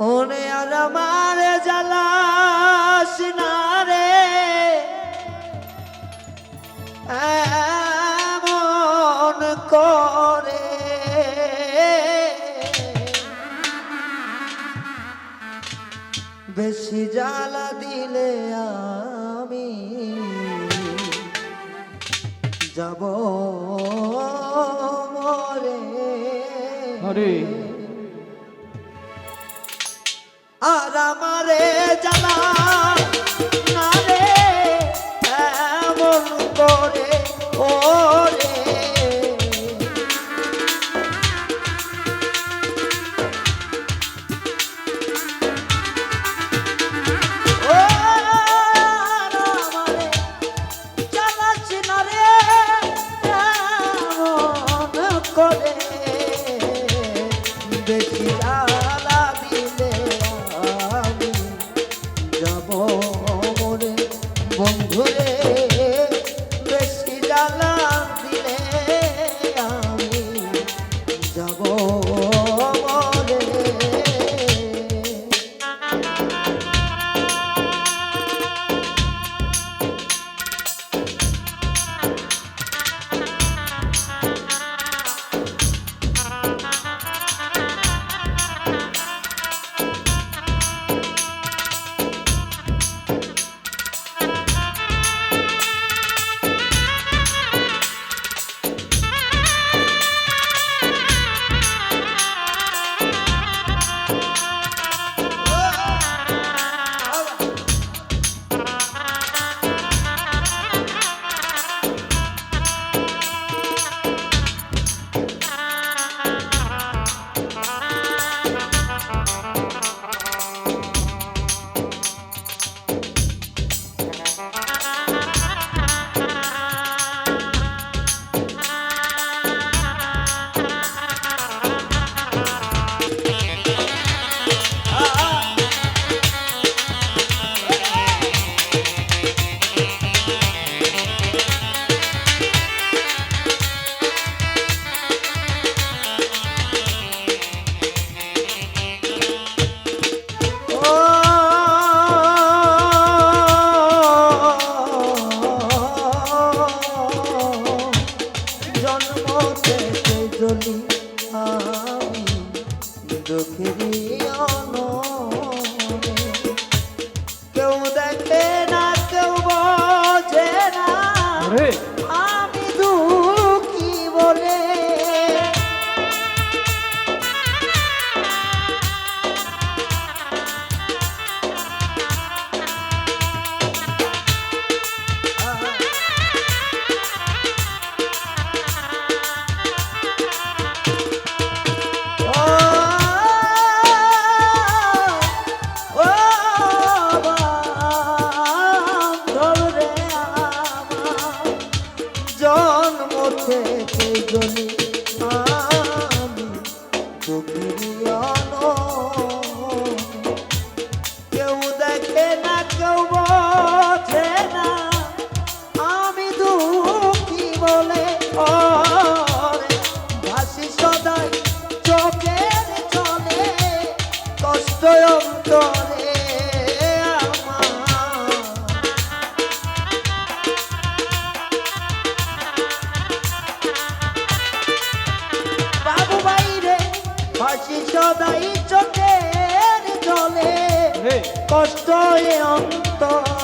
ওরে আর আমার জ্বালাস না রে। মন করে। বেশি জ্বালা দিলে আমি যাব মরে। হরে আর আমারে জানা না রে এমন করে ওরে। জন্ম থেকে জনি আমি দুঃখেরই থেকে জনী কত অন্তর।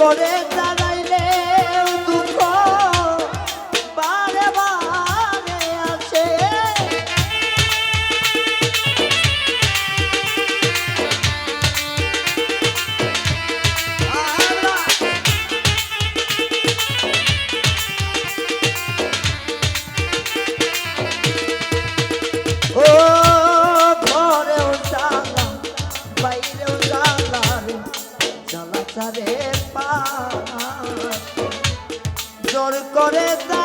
করে দাঁড়াইলে দুঃখ বারে বারে আছে। ও ঘরেও জানা বাইরেও জানা রে জানা পা জোর করে দা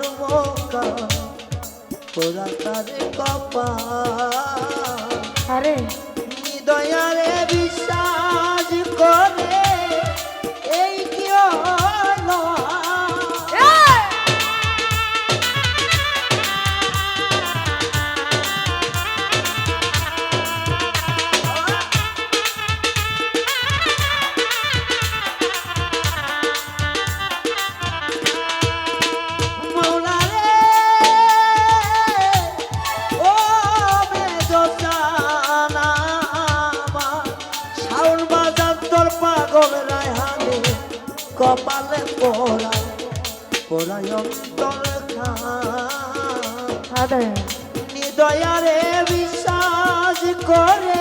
মকা পোড়া তার কপা। আরে। দয়া রে সাদা দয়ারে বিশ্বাস করে